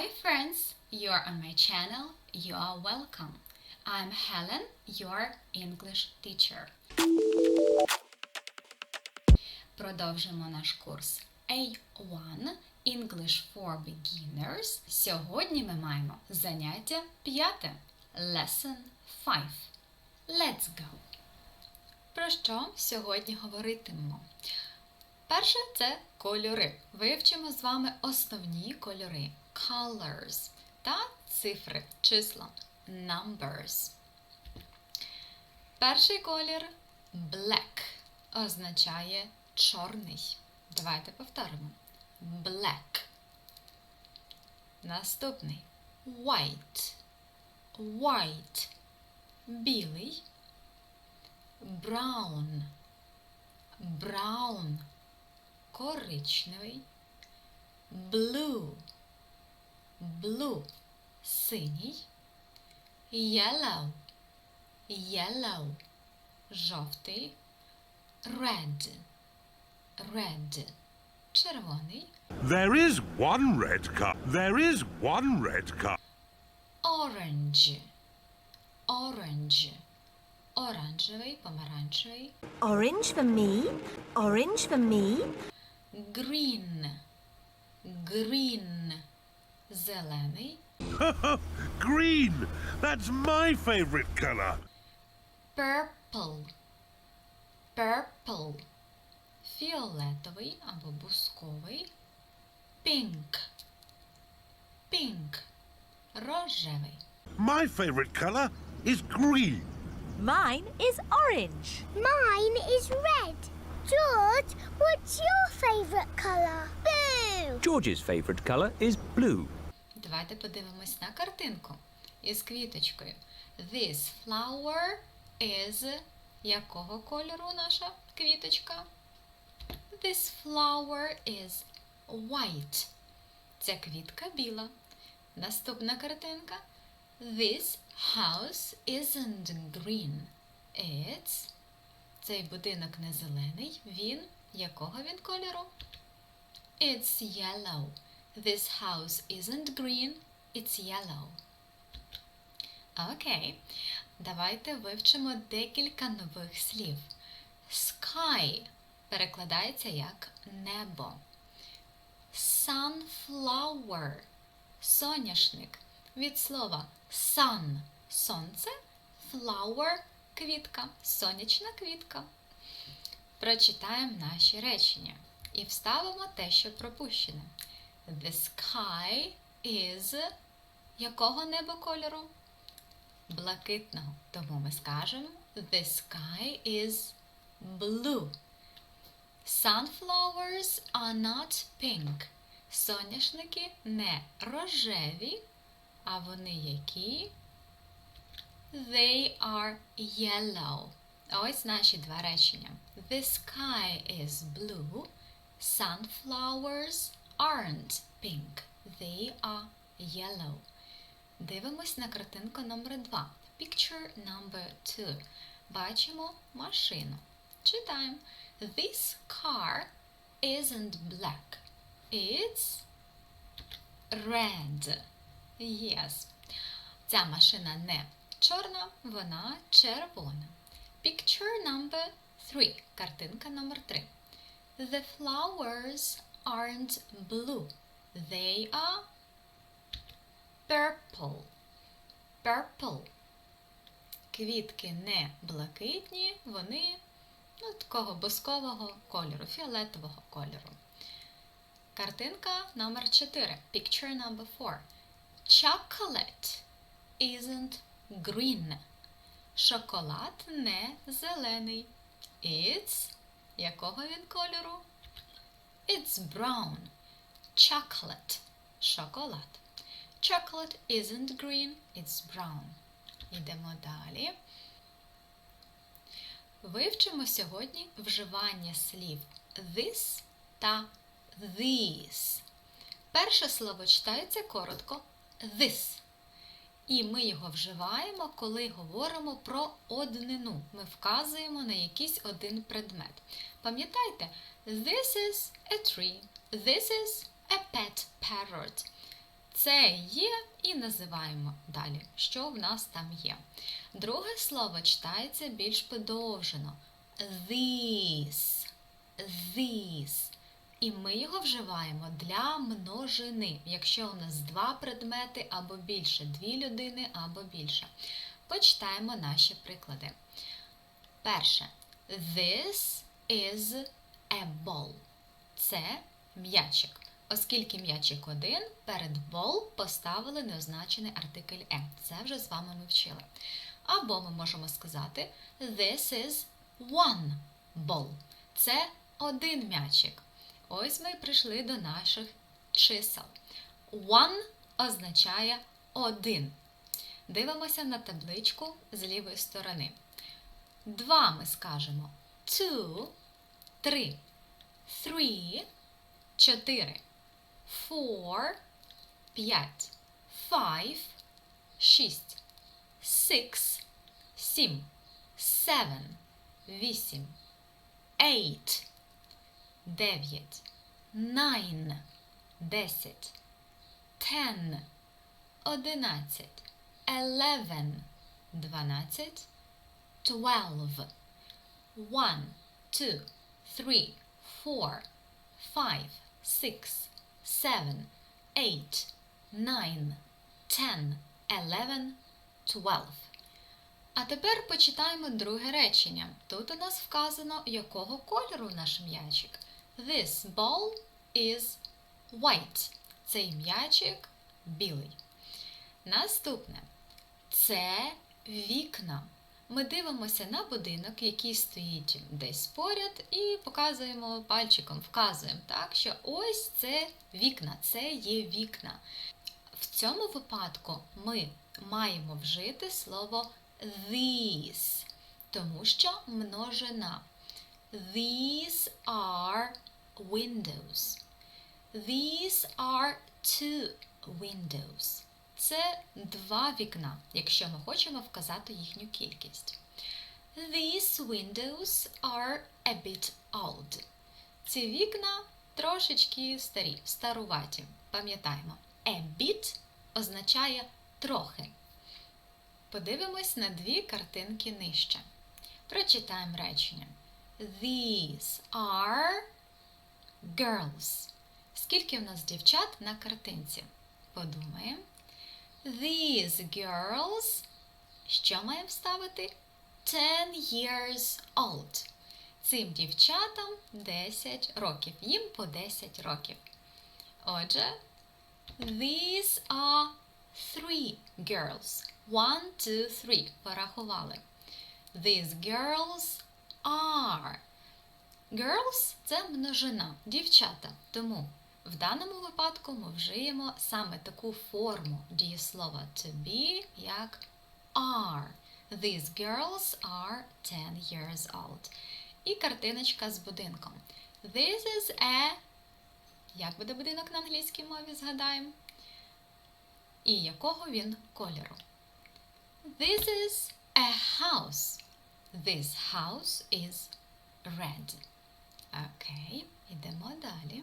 Hi friends, you're on my channel. You are welcome. I'm Helen, your English teacher. Продовжимо наш курс A1 English for Beginners. Сьогодні ми маємо заняття п'яте. Lesson 5. Let's go! Про що сьогодні говоритимемо? Перше це кольори. Вивчимо з вами основні кольори colors та цифри, числа numbers. Перший колір black означає чорний. Давайте повторимо. Black. Наступний white. White. Білий. Brown. Brown. Коричневий. Blue. Blue. Синій. Yellow. Yellow. Жовтий. Red. Red. Червоний. There is one red cup. There is one red cup. Orange. Orange. Оранжевий, помаранчевий. Orange for me. Orange for me. Green. Green. Зелений. Green. That's my favorite color. Purple. Purple. Фіолетовий або бусковий. Pink. Pink. Рожевий. My favorite color is green. Mine is orange. Mine is red. George, what's your favourite colour? Boo! George's favourite colour is blue. Давайте подивимось на картинку із квіточкою. This flower is якого кольору наша квіточка? This flower is white. Ця квітка біла. Наступна картинка. This house isn't green. It's цей будинок не зелений. Він якого він кольору? It's yellow. This house isn't green. It's yellow. Окей. Давайте вивчимо декілька нових слів. Sky перекладається як небо. Sunflower соняшник. Від слова sun сонце, flower квітка, сонячна квітка. Прочитаємо наші речення і вставимо те, що пропущене. The sky is якого неба кольору? Блакитного. Тому ми скажемо The sky is blue. Sunflowers are not pink. Соняшники не рожеві, а вони які? They are yellow. Ось наші два речення. The sky is blue. Sunflowers aren't pink. They are yellow. Дивимось на картинку номер 2. Picture number 2. Бачимо машину. Читаємо. This car isn't black. It's red. Yes. Ця машина не чорна, вона червона. Picture number 3. Картинка номер 3. The flowers aren't blue. They are purple. Purple. Квітки не блакитні, вони ну, такого бускового кольору, фіолетового кольору. Картинка номер 4. Picture number 4. Chocolate isn't green. Шоколад не зелений. It's якого він кольору? It's brown. Chocolate. Шоколад. Chocolate isn't green, it's brown. Йдемо далі. Вивчимо сьогодні вживання слів this та these. Перше слово читається коротко this. І ми його вживаємо, коли говоримо про однину. Ми вказуємо на якийсь один предмет. Пам'ятайте, this is a tree, this is a pet parrot. Це є і називаємо далі, що в нас там є. Друге слово читається більш подовжено. This. This. І ми його вживаємо для множини, якщо у нас два предмети або більше, дві людини або більше. Почитаємо наші приклади. Перше. This is a ball. Це м'ячик. Оскільки м'ячик один, перед ball поставили неозначений артикль «е». Це вже з вами ми вчили. Або ми можемо сказати This is one ball. Це один м'ячик. Ось ми прийшли до наших чисел. One означає один. Дивимося на табличку з лівої сторони. Два ми скажемо two, три, three, чотири, four, п'ять, five, шість, six, сім, seven, вісім, eight, дев'ять, nine, десять, ten, одинадцять, eleven, дванадцять, twelve. One, two, three, four, five, six, seven, eight, nine, ten, eleven, twelve. А тепер почитаємо друге речення. Тут у нас вказано, якого кольору наш м'ячик. This ball is white. Цей м'ячик білий. Наступне. Це вікна. Ми дивимося на будинок, який стоїть десь поряд, і показуємо пальчиком, вказуємо, так, що ось це вікна, це є вікна. В цьому випадку ми маємо вжити слово these, тому що множина. These are windows. These are two windows. Це два вікна, якщо ми хочемо вказати їхню кількість. These windows are a bit old. Ці вікна трошечки старі, старуваті. Пам'ятаємо, a bit означає трохи. Подивимось на дві картинки нижче. Прочитаємо речення. These are girls. Скільки в нас дівчат на картинці? Подумаємо. These girls. Що маємо вставити? 10 years old. Цим дівчатам 10 років. Їм по 10 років. Отже, these are three girls. One, two, three. Порахували. These girls are. Girls це множина, дівчата. Тому в даному випадку ми вжиємо саме таку форму дієслова to be, як are. These girls are 10 years old. І картиночка з будинком. This is a. Як буде будинок на англійській мові, згадаємо? І якого він кольору? This is a house. This house is red. Окей, йдемо далі.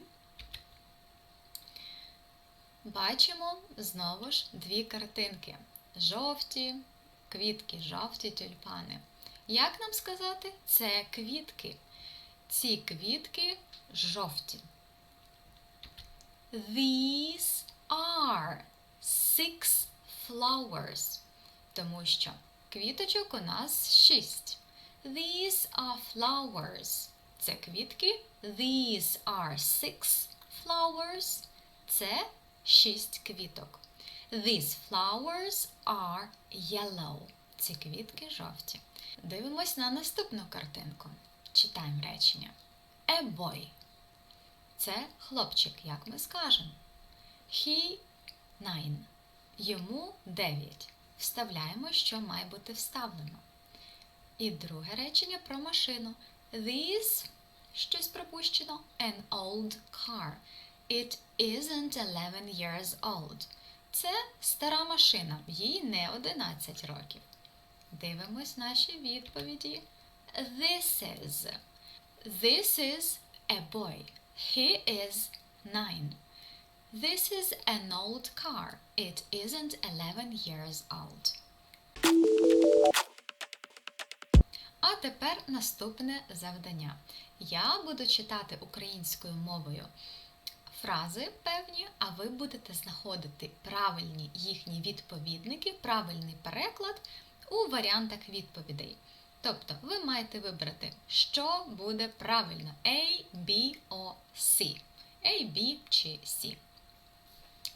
Бачимо знову ж дві картинки. Жовті квітки, жовті тюльпани. Як нам сказати? Це квітки. Ці квітки жовті. These are six flowers. Тому що квіточок у нас шість. These are flowers. Це квітки. These are six flowers. Це шість квіток. These flowers are yellow. Ці квітки жовті. Дивимось на наступну картинку. Читаємо речення. A boy. Це хлопчик, як ми скажемо. He nine. Йому 9. Вставляємо, що має бути вставлено. І друге речення про машину. This щось пропущено. An old car. It isn't 11 years old. Це стара машина, їй не 11 років. Дивимось наші відповіді. This is. This is a boy. He is nine. This is an old car. It isn't 11 years old. А тепер наступне завдання. Я буду читати українською мовою фрази певні, а ви будете знаходити правильні їхні відповідники, правильний переклад у варіантах відповідей. Тобто ви маєте вибрати, що буде правильно: A, B or C. A, B чи C.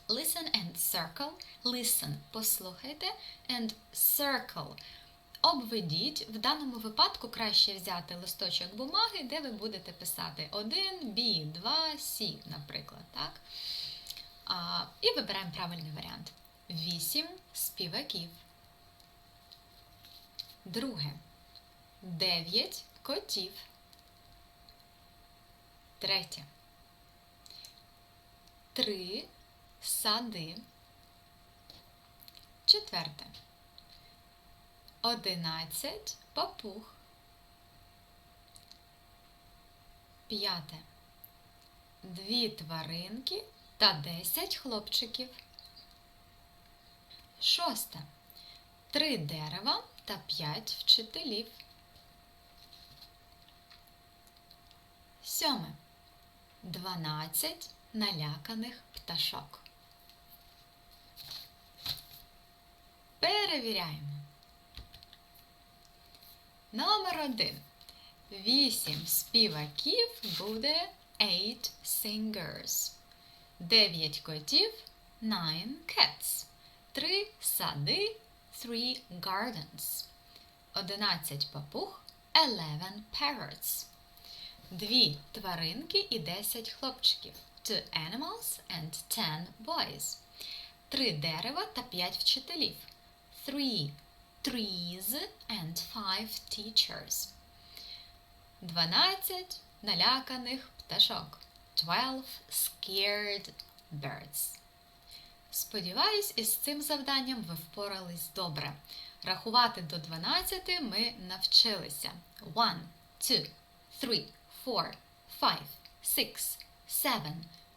Listen and circle. Listen, послухайте, and circle. Обведіть. В даному випадку краще взяти листочок бумаги, де ви будете писати 1, B, 2, C, наприклад. Так? А, і вибираємо правильний варіант. 8 співаків. Друге. 9 котів. Третє. 3 сади. Четверте. 11 папуг. П'яте. Дві тваринки та 10 хлопчиків. Шосте. Три дерева та 5 вчителів. Сьоме. 12 наляканих пташок. Перевіряємо. Номер один. Вісім співаків буде eight singers. Дев'ять котів nine cats. Три сади three gardens. Одинадцять папуг eleven parrots. Дві тваринки і десять хлопчиків. Two animals and ten boys. Три дерева та п'ять вчителів. Three trees and five teachers. 12 наляканих пташок. 12 scared birds. Сподіваюсь, із цим завданням ви впорались добре. Рахувати до 12 ми навчилися. 1, 2, 3, 4, 5, 6, 7,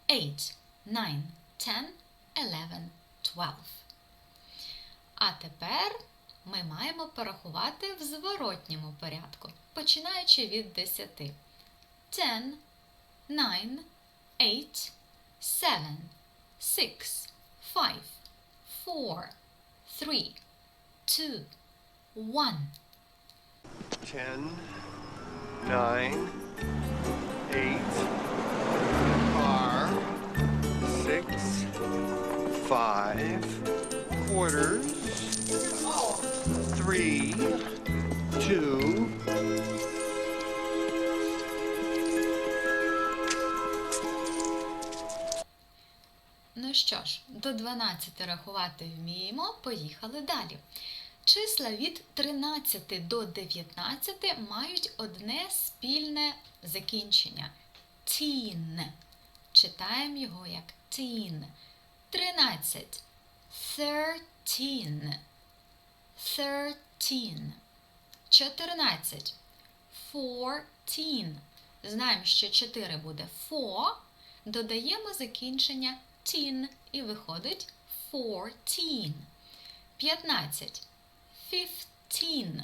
8, 9, 10, 11, 12. А тепер ми маємо порахувати в зворотньому порядку, починаючи від 10. 10, 9, 8, 7, 6, 5, 4, 3, 2, 1. 10, 9, 8, are, 6, 5, quarters, 3, 2, Ну що ж, до 12 рахувати вміємо, поїхали далі. Числа від 13 до 19 мають одне спільне закінчення. Teen. Читаємо його як teen. 13. Thirteen. Thirteen. 14. Fourteen. Знаємо, що 4 буде four. Додаємо закінчення teen і виходить fourteen. 15. Fifteen.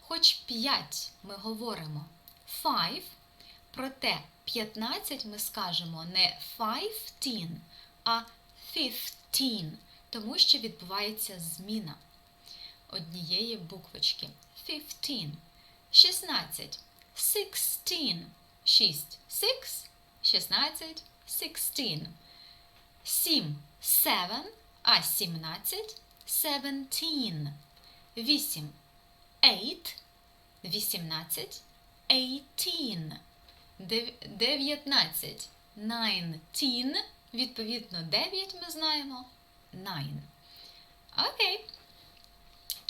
Хоч 5 ми говоримо five, проте 15 ми скажемо не fifteen, а fifteen, тому що відбувається зміна однієї буквочки. Fifteen. 16. Sixteen. 6. Six. 16. Sixteen. 7. Seven. А 17. Seventeen. 8. Eight. 18. Eighteen. Дев- 19. Nineteen. Відповідно, 9 ми знаємо. Nine. Окей.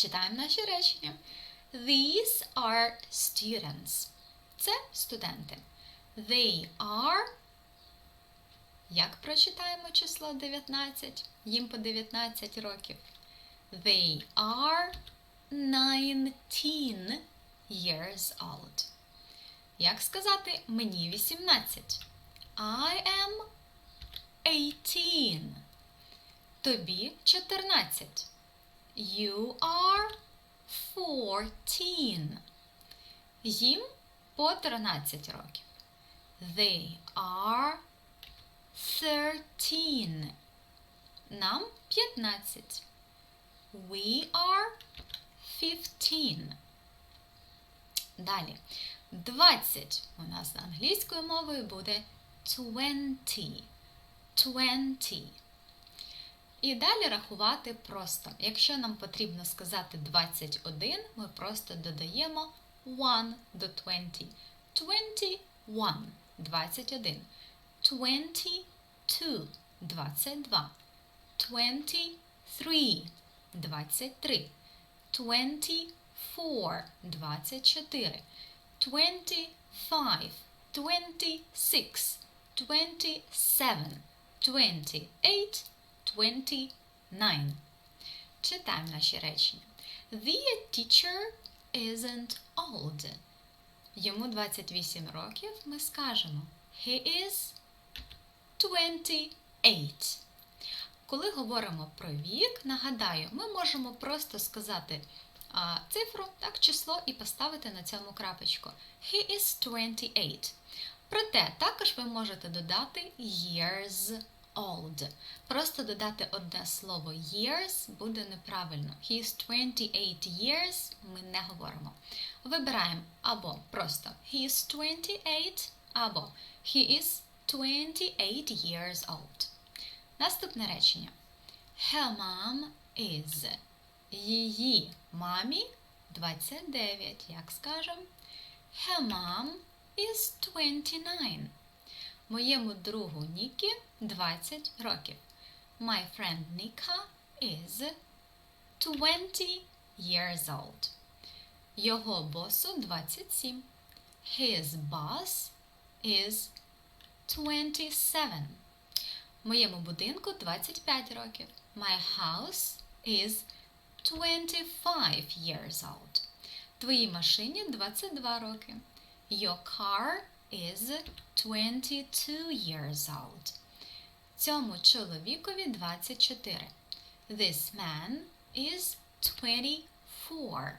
Читаємо наші речення. These are students. Це студенти. They are. Як прочитаємо число 19? Їм по 19 років. They are 19 years old. Як сказати мені 18? I am 18. Тобі 14. You are 14. Їм по 13 років. They are 13. Нам 15. We are 15. Далі. 20 у нас англійською мовою буде 20. 20. І далі рахувати просто. Якщо нам потрібно сказати 21, ми просто додаємо 1 до 20. 21. 21. 22. 22. 23. 23. 24. 24. 25. 26. 27. 28. 29. Читаємо наші речення. The teacher isn't old. Йому 28 років ми скажемо He is 28. Коли говоримо про вік, нагадаю, ми можемо просто сказати а, цифру, так, число і поставити на цьому крапочку. He is 28. Проте також ви можете додати years old. Просто додати одне слово years буде неправильно. He is 28 years ми не говоримо. Вибираємо або просто he is 28 або he is 28 years old. Наступне речення. Her mom is. Її мамі 29, як скажемо. Her mom is 29. Моєму другу Нікі 20 років. My friend Nika is 20 years old. Його босу 27. His boss is 27. Моєму будинку 25 років. My house is 25 years old. Твоїй машині 22 роки. Your car is 22 years old. Цьому чоловікові 24. This man is 24.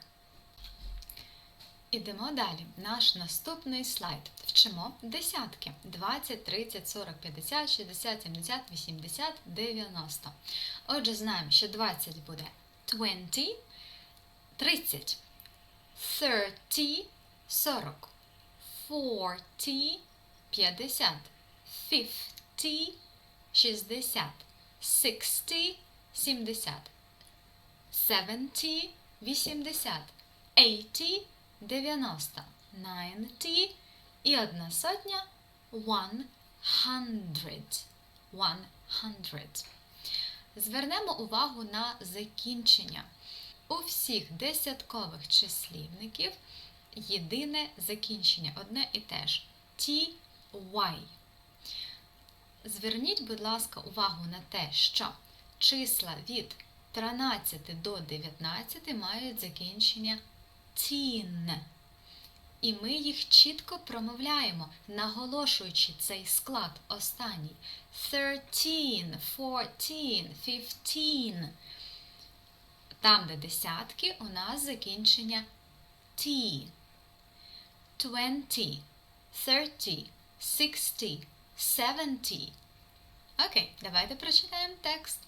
Ідемо далі. Наш наступний слайд. Вчимо десятки. 20, 30, 40, 50, 60, 70, 80, 90. Отже, знаємо, що 20 буде 20, 30, 30, 40, 40, 50, 50, 60, 60, 70, 70, 80, 80, 90, 90 і одна сотня 100. 100. Звернемо увагу на закінчення. У всіх десяткових числівників єдине закінчення, одне і те ж TY. Зверніть, будь ласка, увагу на те, що числа від 13 до 19 мають закінчення тін. І ми їх чітко промовляємо, наголошуючи цей склад останній. 13, 14, 15. Там, де десятки, у нас закінчення T. 20, 30, 60, 70. Окей, давайте прочитаємо текст.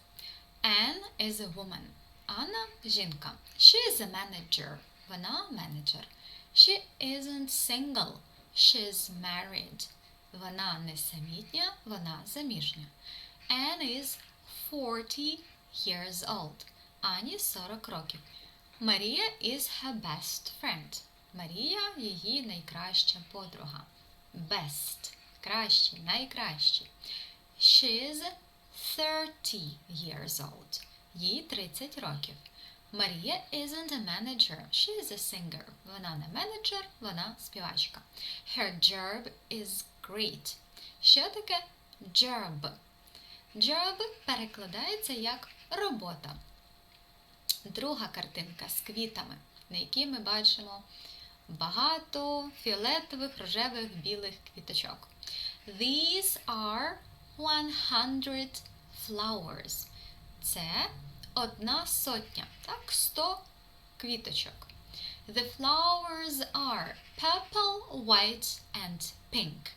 Anne is a woman. Анна – жінка. She is a manager. Вона менеджер. She isn't single. She's married. Вона не самітня, вона заміжня. Anne is 40 years old. Ані 40 років. Марія is her best friend. Марія її найкраща подруга. Best. Кращий, найкращий. She's 30 years old. Їй 30 років. Марія isn't a manager, she is a singer. Вона не менеджер, вона співачка. Her job is great. Що таке job? Job перекладається як робота. Друга картинка з квітами, на якій ми бачимо багато фіолетових, рожевих, білих квіточок. These are 100 flowers. Це одна сотня, так, 100 квіточок. The flowers are purple, white and pink.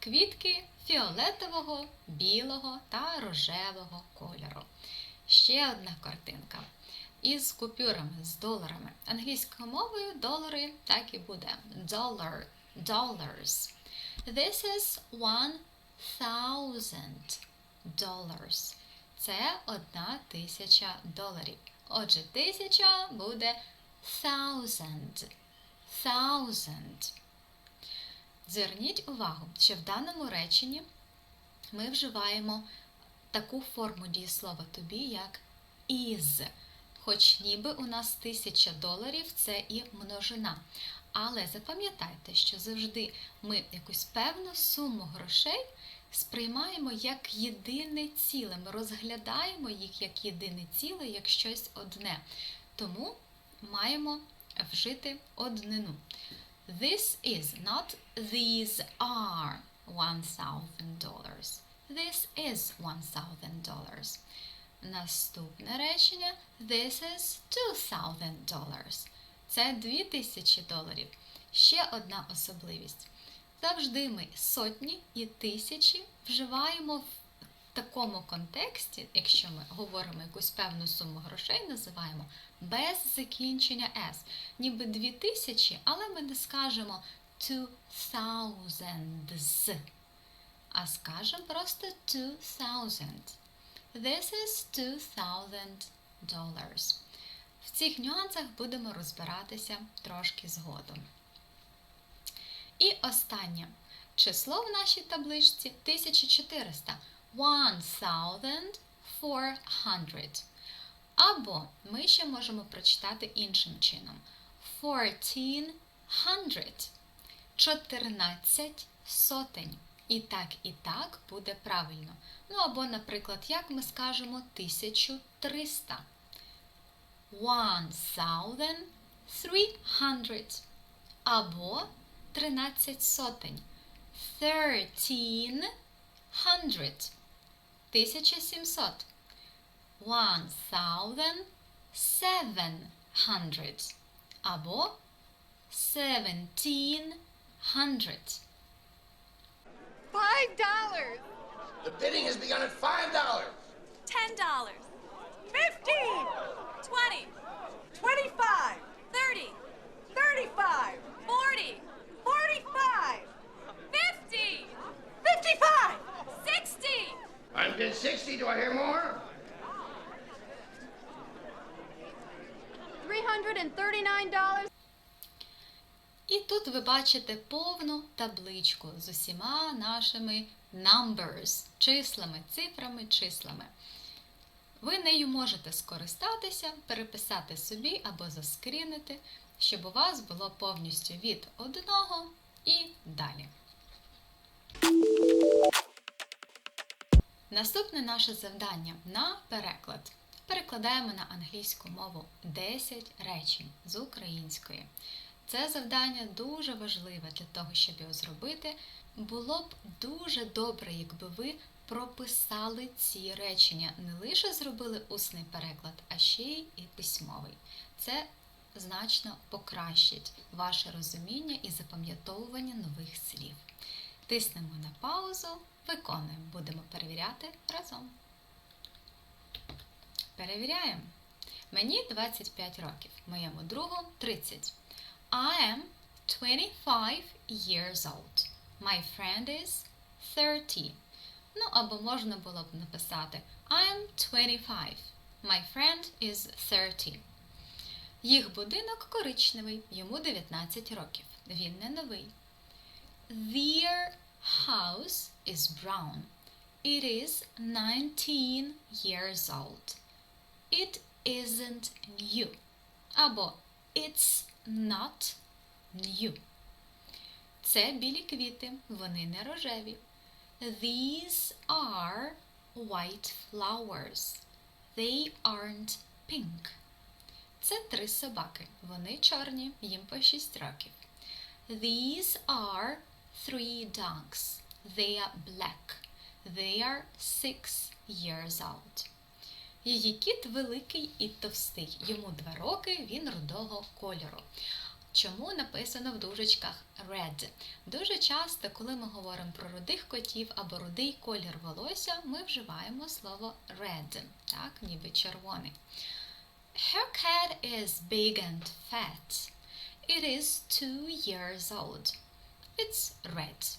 Квітки фіолетового, білого та рожевого кольору. Ще одна картинка. Із купюрами, з доларами. Англійською мовою долари так і буде. Dollar, dollars. This is one thousand dollars. Це одна тисяча доларів. Отже, тисяча буде thousand. Thousand. Зверніть увагу, що в даному реченні ми вживаємо таку форму дієслова тобі, як is. Хоч ніби у нас тисяча доларів це і множина. Але запам'ятайте, що завжди ми якусь певну суму грошей сприймаємо як єдине ціле. Ми розглядаємо їх як єдине ціле, як щось одне. Тому маємо вжити однину. This is not these are $1,000. This is $1,000. Наступне речення This is $2,000. Це 2000 доларів. Ще одна особливість. Завжди ми сотні і тисячі вживаємо в такому контексті, якщо ми говоримо якусь певну суму грошей, називаємо без закінчення S. Ніби 2000, але ми не скажемо two thousands, а скажемо просто two thousand. This is $2,000. В цих нюансах будемо розбиратися трошки згодом. І останнє. Число в нашій табличці 1400. 1400. Або ми ще можемо прочитати іншим чином. 1400. 14 сотень. І так, і так буде правильно. Ну або, наприклад, як ми скажемо 1300. 1300. Або 13 сотень. 1300. 1700. 1700. Або 1700. Five dollars. The bidding has begun at five dollars. Ten dollars. Fifteen. Twenty. Twenty-five. Thirty. Thirty-five. Forty. Forty-five. Fifty. Fifty-five. Sixty. I'm bid sixty. Do I hear more? $339.50. І тут ви бачите повну табличку з усіма нашими numbers, числами, цифрами, числами. Ви нею можете скористатися, переписати собі або заскрінити, щоб у вас було повністю від одного і далі. Наступне наше завдання на переклад. Перекладаємо на англійську мову 10 речень з української. Це завдання дуже важливе для того, щоб його зробити. Було б дуже добре, якби ви прописали ці речення, не лише зробили усний переклад, а ще й і письмовий. Це значно покращить ваше розуміння і запам'ятовування нових слів. Тиснемо на паузу, виконуємо, будемо перевіряти разом. Перевіряємо. Мені 25 років, моєму другу 30. I am 25 years old. My friend is 30. Ну, або можна було б написати I am 25. My friend is 30. Їх будинок коричневий, йому 19 років. Він не новий. Their house is brown. It is 19 years old. It isn't new. Або It's not new. Це білі квіти, вони не рожеві. These are white flowers. They aren't pink. Це три собаки. Вони чорні, їм по 6 років. These are three dogs. They are black. They are six years old. Її кіт великий і товстий. Йому два роки, він рудого кольору. Чому написано в дужечках red? Дуже часто, коли ми говоримо про рудих котів або рудий колір волосся, ми вживаємо слово red, так, ніби червоний. Her cat is big and fat. It is two years old. It's red.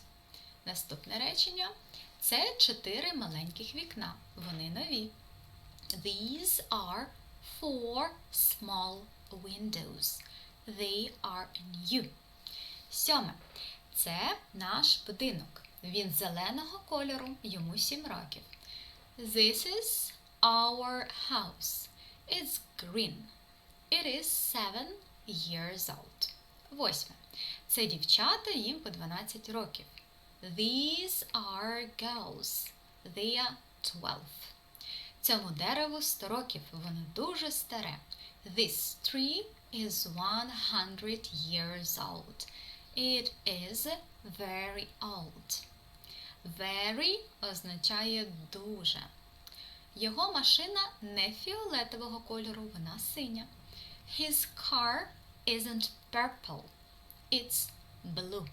Наступне речення. Це чотири маленьких вікна. Вони нові. These are four small windows. They are new. Сьоме. Це наш будинок. Він зеленого кольору, йому сім років. This is our house. It's green. It is seven years old. Восьме. Це дівчата, їм по 12 років. These are girls. They are 12. Цьому дереву 100 років, воно дуже старе. This tree is 100 years old. It is very old. Very означає дуже. Його машина не фіолетового кольору, вона синя. His car isn't purple. It's blue.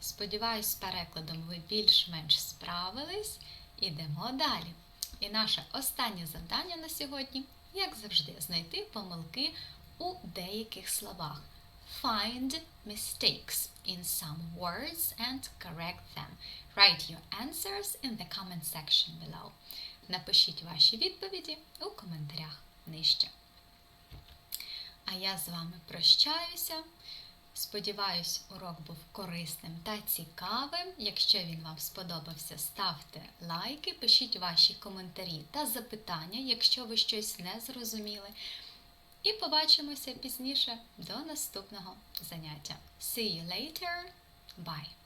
Сподіваюсь, з перекладом ви більш-менш справились. Ідемо далі. І наше останнє завдання на сьогодні, як завжди, знайти помилки у деяких словах. Find mistakes in some words and correct them. Write your answers in the comment section below. Напишіть ваші відповіді у коментарях нижче. А я з вами прощаюся. Сподіваюсь, урок був корисним та цікавим. Якщо він вам сподобався, ставте лайки, пишіть ваші коментарі та запитання, якщо ви щось не зрозуміли. І побачимося пізніше до наступного заняття. See you later. Bye!